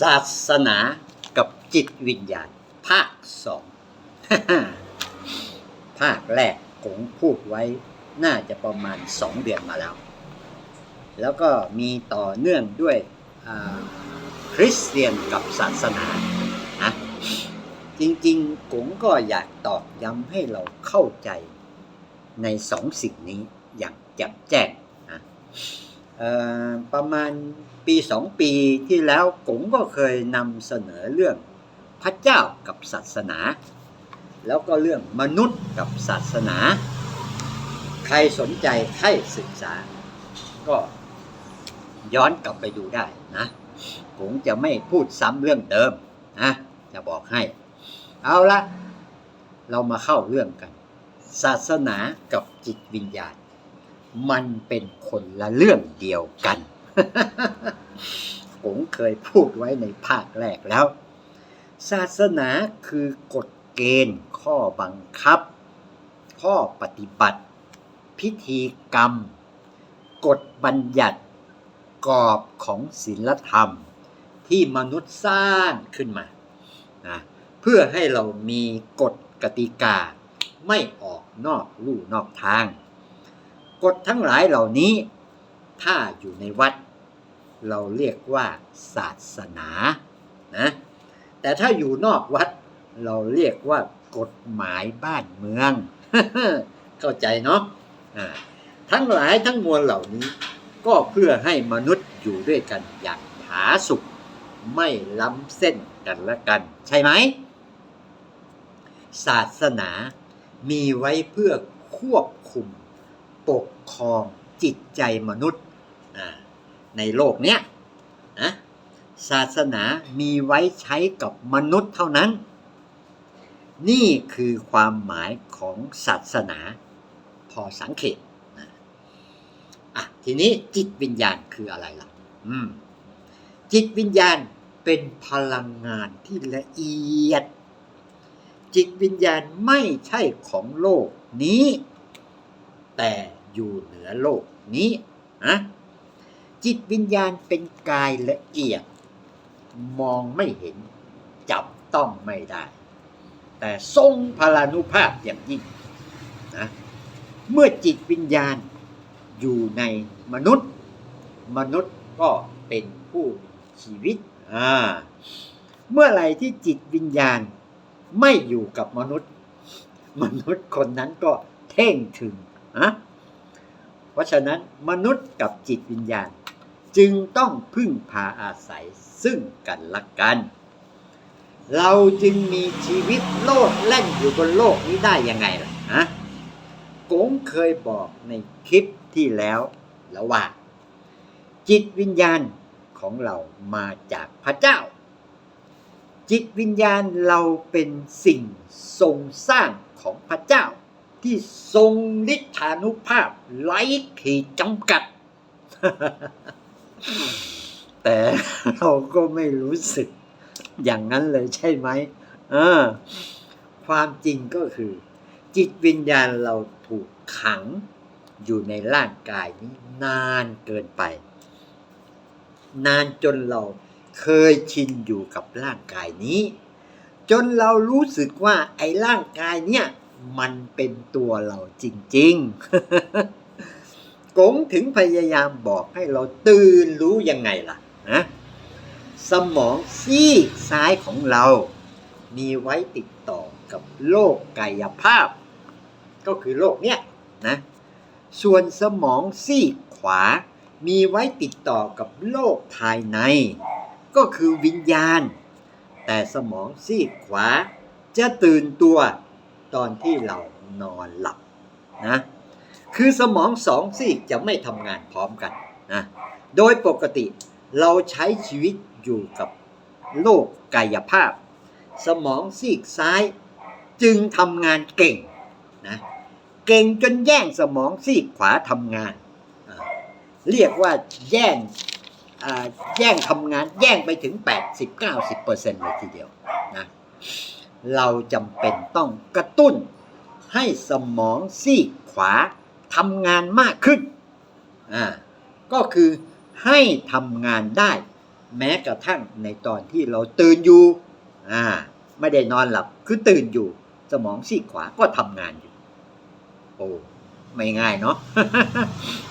ศาสนากับจิตวิญญาณ ภาคสอง ภาคแรกผมพูดไว้น่าจะประมาณสองเดือนมาแล้ว แล้วก็มีต่อเนื่องด้วยคริสเตียนกับศาสนานะจริงๆผมก็อยากตอกย้ำให้เราเข้าใจในสองสิ่งนี้อย่างแจ่มแจ้งนะ ประมาณปีสองปีที่แล้วผมก็เคยนำเสนอเรื่องพระเจ้ากับศาสนา แล้วก็เรื่องมนุษย์กับศาสนา ใครสนใจใครศึกษา ก็ย้อนกลับไปดูได้นะผมจะไม่พูดซ้ำเรื่องเดิมนะจะบอกให้ เอาละเรามาเข้าเรื่องกัน ศาสนากับจิตวิญญาณ มันเป็นคนละเรื่องเดียวกัน ผมเคยพูดไว้ในภาคแรกแล้ว ศาสนาคือกฎเกณฑ์ข้อบังคับ ข้อปฏิบัติ พิธีกรรม กฎบัญญัติกรอบของศีลธรรม ที่มนุษย์สร้างขึ้นมานะเพื่อให้เรามีกฎกติกา ไม่ออกนอกลู่นอกทาง กฎทั้งหลายเหล่านี้ ถ้าอยู่ในวัด เราเรียกว่าศาสนานะแต่ถ้าอยู่นอกวัด เราเรียกว่ากฎหมายบ้านเมือง เข้าใจเนาะทั้งหลายทั้งมวลเหล่านี้ ก็เพื่อให้มนุษย์อยู่ด้วยกันอย่างผาสุกไม่ล้ำเส้นกันละกัน ใช่ไหม ศาสนามีไว้เพื่อควบคุม ปกครองจิตใจมนุษย์ในโลกเนี้ยนะศาสนามีไว้ใช้กับมนุษย์เท่านั้น นี่คือความหมายของศาสนาพอสังเกตนะอะทีนี้จิตวิญญาณคืออะไรล่ะอืมจิตวิญญาณเป็นพลังงานที่ละเอียด จิตวิญญาณไม่ใช่ของโลกนี้ แต่ อยู่เหนือโลกนี้นะจิตวิญญาณเป็นกายละเอียด มองไม่เห็น จับต้องไม่ได้ แต่ทรงพลานุภาพอย่างยิ่งนะเมื่อจิตวิญญาณอยู่ในมนุษย์ มนุษย์ก็เป็นผู้มีชีวิตอ่าเมื่อไรที่จิตวิญญาณไม่อยู่กับมนุษย์ มนุษย์คนนั้นก็เท่งถึงนะ เพราะฉะนั้นมนุษย์กับจิตวิญญาณ จึงต้องพึ่งพาอาศัยซึ่งกันและกัน เราจึงมีชีวิตโลดแล่นอยู่บนโลกนี้ได้ยังไงล่ะฮะกงเคยบอกในคลิปที่แล้วแล้วว่า จิตวิญญาณของเรามาจากพระเจ้า จิตวิญญาณเราเป็นสิ่งทรงสร้างของพระเจ้า ที่ทรงฤทธานุภาพไร้ขีดจำกัด แต่เราก็ไม่รู้สึกอย่างนั้นเลยใช่ไหมอความจริงก็คือ จิตวิญญาณเราถูกขังอยู่ในร่างกายนี้นานเกินไป นานจนเราเคยชินอยู่กับร่างกายนี้ จนเรารู้สึกว่าไอ้ร่างกายเนี่ย มันเป็นตัวเราจริงๆกงถึงพยายามบอกให้เราตื่นรู้ยังไงล่ะนะสมองซีกซ้ายของเรา มีไว้ติดต่อกับโลกกายภาพ ก็คือโลกเนี้ยนะส่วนสมองซีกขวา มีไว้ติดต่อกับโลกภายใน ก็คือวิญญาณ แต่สมองซีกขวาจะตื่นตัว ตอนที่เรานอนหลับนะคือสมองสองซีกจะไม่ทำงานพร้อมกันนะโดยปกติเราใช้ชีวิตอยู่กับโลกกายภาพ สมองซีกซ้ายจึงทำงานเก่งนะเก่งจนแย่งสมองซีกขวาทำงาน เรียกว่าแย่งแย่งทำงานแย่งไปถึง 80-90%เลยทีเดียวนะ เราจำเป็นต้องกระตุ้น ให้สมองซีกขวาทำงานมากขึ้นอ่าก็คือให้ทำงานได้ แม้กระทั่งในตอนที่เราตื่นอยู่อ่าไม่ได้นอนหลับคือตื่นอยู่ สมองซีกขวาก็ทำงานอยู่ โอ้ไม่ง่ายเนาะ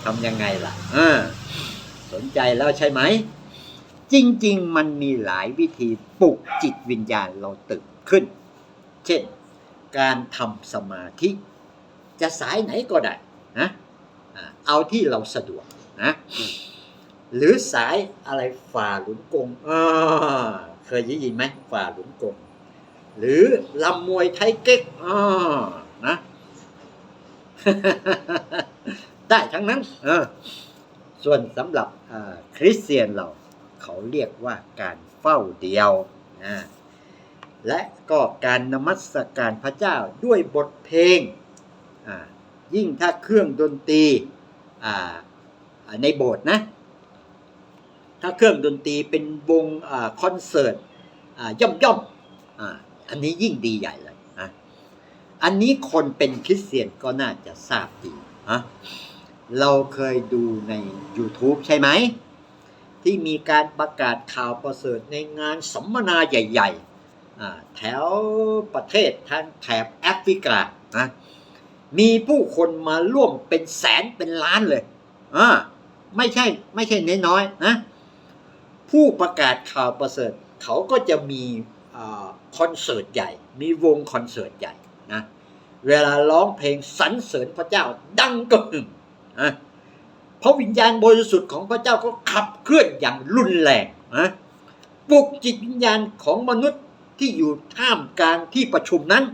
ทำยังไงล่ะเออสนใจแล้วใช่ไหม จริง ๆ มันมีหลายวิธีปลุกจิตวิญญาณเราตื่นขึ้น เช่น การทำสมาธิ จะสายไหนก็ได้นะเอาที่เราสะดวกนะหรือสายอะไรฝ่าหลุนกงอ่าเคยได้ยินไหมฝ่าหลุนกง หรือลำมวยไทยเก๊กอ่านะได้ทั้งนั้น เออ ส่วนสำหรับคริสเตียนเรา เขาเรียกว่าการเฝ้าเดียวนะและก็การนมัสการพระเจ้าด้วยบทเพลง ยิ่งถ้าเครื่องดนตรีในโบสถ์นะ ถ้าเครื่องดนตรีเป็นวงอคอนเสิร์ตย่อมย่อมออันนี้ยิ่งดีใหญ่เลยนะอันนี้คนเป็นคริสเตียนก็น่าจะทราบดีนะเราเคยดูใน YouTube ใช่ไหม ที่มีการประกาศข่าวประเสริฐในงานสัมมนาใหญ่ๆ แถวประเทศทางแถบแอฟริกานะมีผู้คนมาร่วมเป็นแสนเป็นล้านเลยอ่าไม่ใช่ไม่ใช่น้อยๆนะ ผู้ประกาศข่าวประเสริฐ เขาก็จะมีอคอนเสิร์ตใหญ่ มีวงคอนเสิร์ตใหญ่นะ เวลาร้องเพลงสรรเสริญพระเจ้าดังกระหึ่มนะ ราะวิญญาณบริสุทธิ์ของพระเจ้าก็ขับเคลื่อนอย่างรุนแรงนะปลุกจิตวิญญาณของมนุษย์ที่อยู่ท่ามกลางที่ประชุมนั้น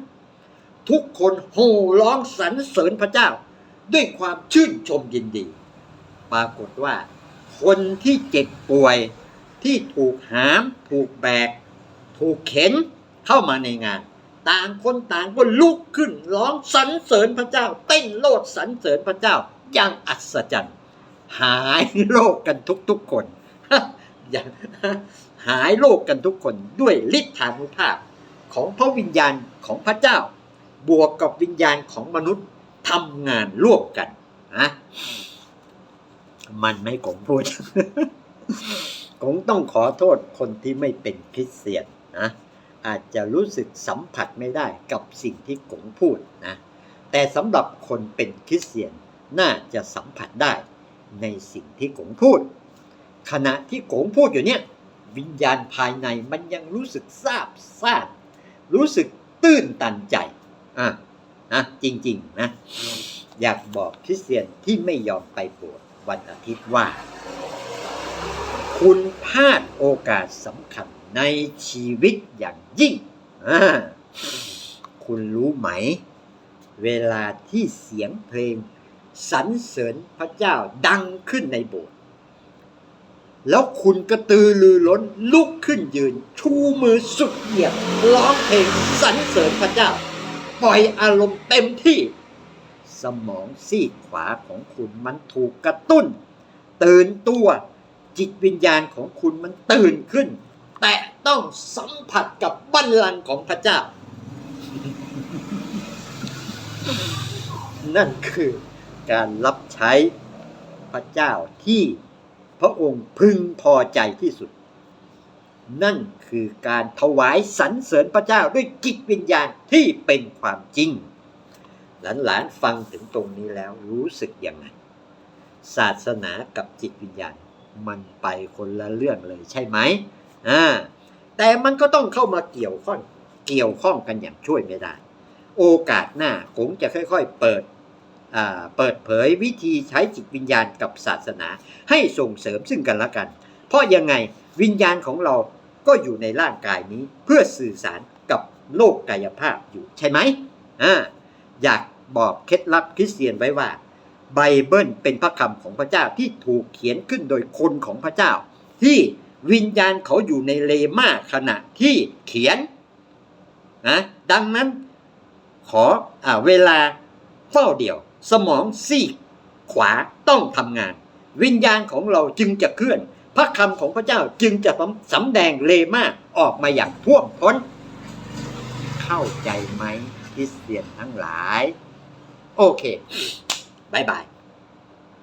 ทุกคนโห่ร้องสรรเสริญพระเจ้า ด้วยความชื่นชมยินดี ปรากฏว่า คนที่เจ็บป่วยที่ถูกหาม ถูกแบก ถูกเข็นเข้ามาในงาน ต่างคนต่างก็ลุกขึ้น ร้องสรรเสริญพระเจ้า เต้นโลดสรรเสริญพระเจ้าอย่างอัศจรรย์ หายโรคกันทุกๆคนอย่างหายโรคกันทุกคนด้วยฤทธานุภาพของพระวิญญาณของพระเจ้า บวกกับวิญญาณของมนุษย์ทำงานร่วมกันนะมันไม่กงพูดคงต้องขอโทษคนที่ไม่เป็นคริสเตียนนะอาจจะรู้สึกสัมผัสไม่ได้กับสิ่งที่กงพูดนะแต่สำหรับคนเป็นคริสเตียนน่าจะสัมผัสได้ ในสิ่งที่กงพูด ขณะที่กงพูดอยู่เนี่ยวิญญาณภายในมันยังรู้สึกซาบซ่านรู้สึกตื้นตันใจอะนะจริง ๆ นะ อยากบอกคริสเตียนที่ไม่ยอมไปโบสถ์วันอาทิตย์ว่า คุณพลาดโอกาสสำคัญในชีวิตอย่างยิ่งอ่าคุณรู้ไหม เวลาที่เสียงเพลง สรรเสริญพระเจ้าดังขึ้นในโบสถ์แล้วคุณกระตือรือร้นลุกขึ้นยืน ชูมือสุดเหยียดร้องเพลงสรรเสริญพระเจ้า ปล่อยอารมณ์เต็มที่ สมองซีกขวาของคุณมันถูกกระตุ้น ตื่นตัวจิตวิญญาณของคุณมันตื่นขึ้น แต่ต้องสัมผัสกับบัลลังก์ของพระเจ้า นั่นคือ การรับใช้พระเจ้าที่พระองค์พึงพอใจที่สุด นั่นคือการถวายสรรเสริญพระเจ้าด้วยจิตวิญญาณที่เป็นความจริง หลานๆฟังถึงตรงนี้แล้วรู้สึกยังไง ศาสนากับจิตวิญญาณ มันไปคนละเรื่องเลยใช่ไหมอ่าแต่มันก็ต้องเข้ามาเกี่ยวข้องเกี่ยวข้องกันอย่างช่วยไม่ได้ โอกาสหน้าผมจะค่อย ๆ เปิด เปิดเผยวิธีใช้จิตวิญญาณกับศาสนา ให้ส่งเสริมซึ่งกันและกัน เพราะยังไงวิญญาณของเราก็อยู่ในร่างกายนี้เพื่อสื่อสารกับโลกกายภาพอยู่ใช่ไหมอ่าอยากบอกเคล็ดลับคริสเตียนไว้ว่า ไบเบิลเป็นพระคำของพระเจ้าที่ถูกเขียนขึ้นโดยคนของพระเจ้า ที่วิญญาณเขาอยู่ในเลมาขณะที่เขียนนะดังนั้นขออเวลาเฝ้าเดียว สมองซีกขวาต้องทำงาน วิญญาณของเราจึงจะเคลื่อน พระคำของพระเจ้าจึงจะสำแดงเลมาออกมาอย่างท่วมท้น เข้าใจไหมคริสเตียนทั้งหลาย โอเคบายบาย